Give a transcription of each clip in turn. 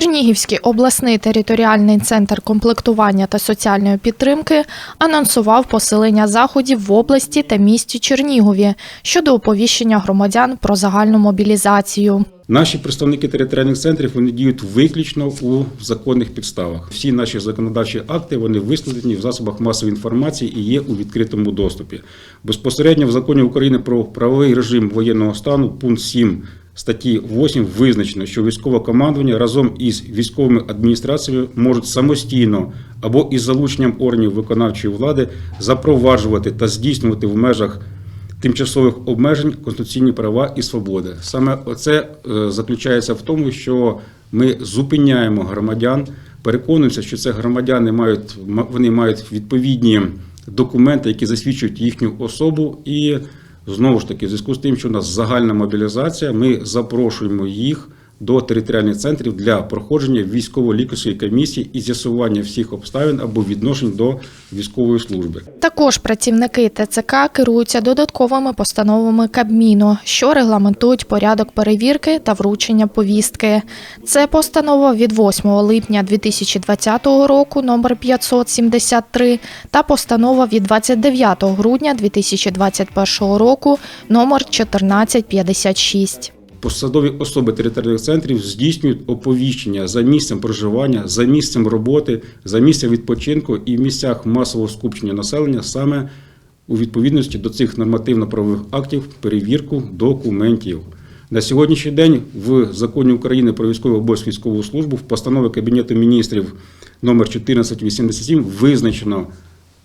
Чернігівський обласний територіальний центр комплектування та соціальної підтримки анонсував посилення заходів в області та місті Чернігові щодо оповіщення громадян про загальну мобілізацію. Наші представники територіальних центрів вони діють виключно у законних підставах. Всі наші законодавчі акти вони вискладені в засобах масової інформації і є у відкритому доступі. Безпосередньо в законі України про правовий режим воєнного стану, пункт 7 статті 8 визначено, що військове командування разом із військовими адміністраціями можуть самостійно або із залученням органів виконавчої влади запроваджувати та здійснювати в межах тимчасових обмежень конституційні права і свободи. Саме це е, заключається в тому, що ми зупиняємо громадян, переконуємося, що це громадяни мають ма- вони мають відповідні документи, які засвідчують їхню особу. І знову ж таки, в зв'язку з тим, що у нас загальна мобілізація, ми запрошуємо їх. До територіальних центрів для проходження військово-лікарської комісії і з'ясування всіх обставин або відношень до військової служби. Також працівники ТЦК керуються додатковими постановами Кабміну, що регламентують порядок перевірки та вручення повістки. Це постанова від 8 липня 2020 року номер 573 та постанова від 29 грудня 2021 року номер 1456. Посадові особи територіальних центрів здійснюють оповіщення за місцем проживання, за місцем роботи, за місцем відпочинку і в місцях масового скупчення населення саме у відповідності до цих нормативно-правових актів перевірку документів. На сьогоднішній день в законі України про військовий обов'язок військову службу в постанові Кабінету міністрів номер 1487 визначено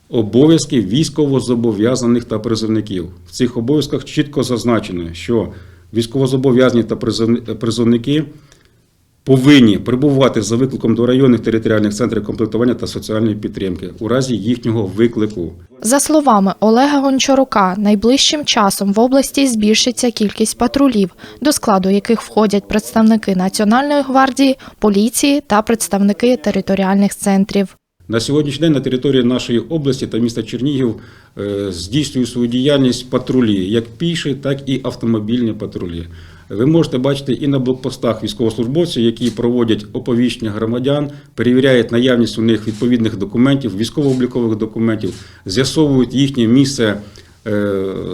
обов'язки військовозобов'язаних та призовників. В цих обов'язках чітко зазначено, що військовозобов'язані та призовни- призовники повинні прибувати за викликом до районних територіальних центрів комплектування та соціальної підтримки у разі їхнього виклику. За словами Олега Гончарука, найближчим часом в області збільшиться кількість патрулів, до складу яких входять представники Національної гвардії, поліції та представники територіальних центрів. На сьогоднішній день на території нашої області та міста Чернігів здійснює свою діяльність патрулі, як піші, так і автомобільні патрулі. Ви можете бачити і на блокпостах військовослужбовців, які проводять оповіщення громадян, перевіряють наявність у них відповідних документів, військово-облікових документів, з'ясовують їхнє місце е,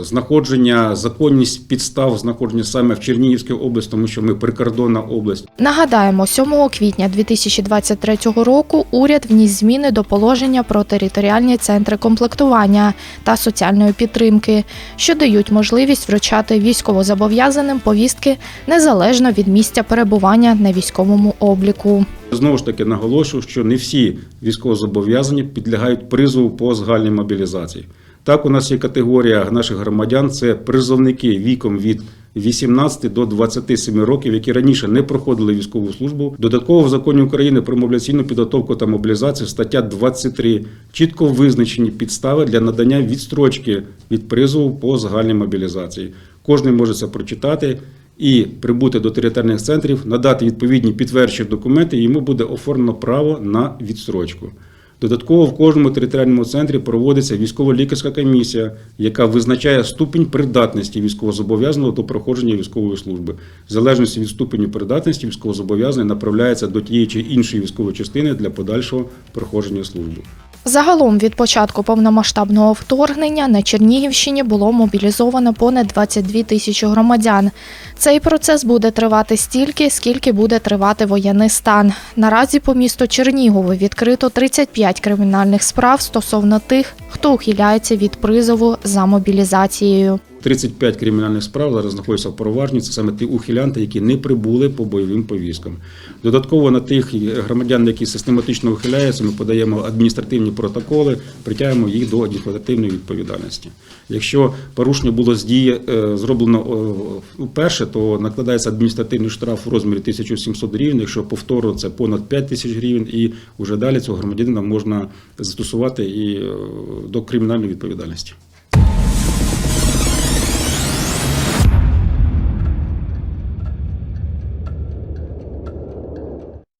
знаходження, законність підстав знаходження саме в Чернігівській області, тому що ми прикордонна область. Нагадаємо, 7 квітня 2023 року уряд вніс зміни до положення про територіальні центри комплектування та соціальної підтримки, що дають можливість вручати військовозобов'язаним повістки незалежно від місця перебування на військовому обліку. Знову ж таки наголошую, що не всі військовозобов'язані підлягають призову по загальній мобілізації. Так, у нас є категорія наших громадян це призовники віком від 18 до 27 років, які раніше не проходили військову службу. Додатково в законі України про мобіляційну підготовку та мобілізацію стаття 23 чітко визначені підстави для надання відстрочки від призову по загальній мобілізації. Кожен може це прочитати і прибути до територіальних центрів, надати відповідні підтверджуючі документи, і йому буде оформлено право на відстрочку. Додатково в кожному територіальному центрі проводиться військово-лікарська комісія, яка визначає ступінь придатності військовозобов'язаного до проходження військової служби. В залежності від ступеню придатності військовозобов'язаний направляється до тієї чи іншої військової частини для подальшого проходження служби. Загалом від початку повномасштабного вторгнення на Чернігівщині було мобілізовано понад 22 тисячі громадян. Цей процес буде тривати стільки, скільки буде тривати воєнний стан. Наразі по місту Чернігово відкрито 35 кримінальних справ стосовно тих, хто ухиляється від призову за мобілізацією. 35 кримінальних справ зараз знаходяться в провадженні. Це саме ті ухилянти, які не прибули по бойовим повісткам. Додатково на тих громадян, які систематично ухиляються, ми подаємо адміністративні протоколи, притягуємо їх до адміністративної відповідальності. Якщо порушення було з дії е, зроблено е, вперше, то накладається адміністративний штраф у розмірі 1700 гривень. Якщо повторно це понад 5 тисяч гривень, і вже далі цього громадянина можна застосувати і е, до кримінальної відповідальності.